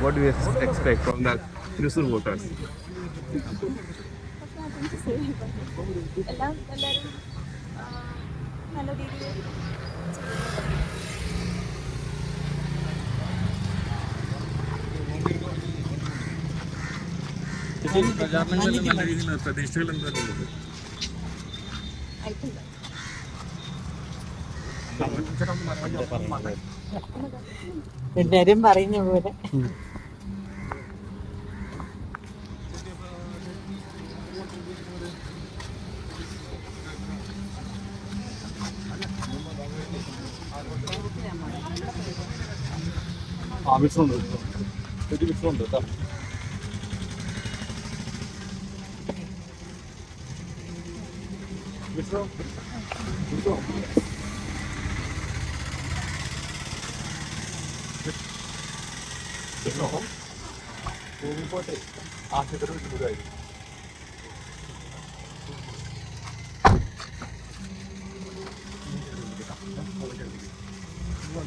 what do you ex- expect from the Thrissur voters? പ്രതീക്ഷകൾ ആയിട്ടില്ല എല്ലാരും പറയുന്ന പോലെ ആ മിക്സുണ്ട് ഒരു മിക്സുണ്ട് കേട്ടോ. മിക്സോ? മിക്സോ? മിക്സോ? പോകുമ്പോട്ടെ ആശുപത്രി വിട്ടുപോയി Вот,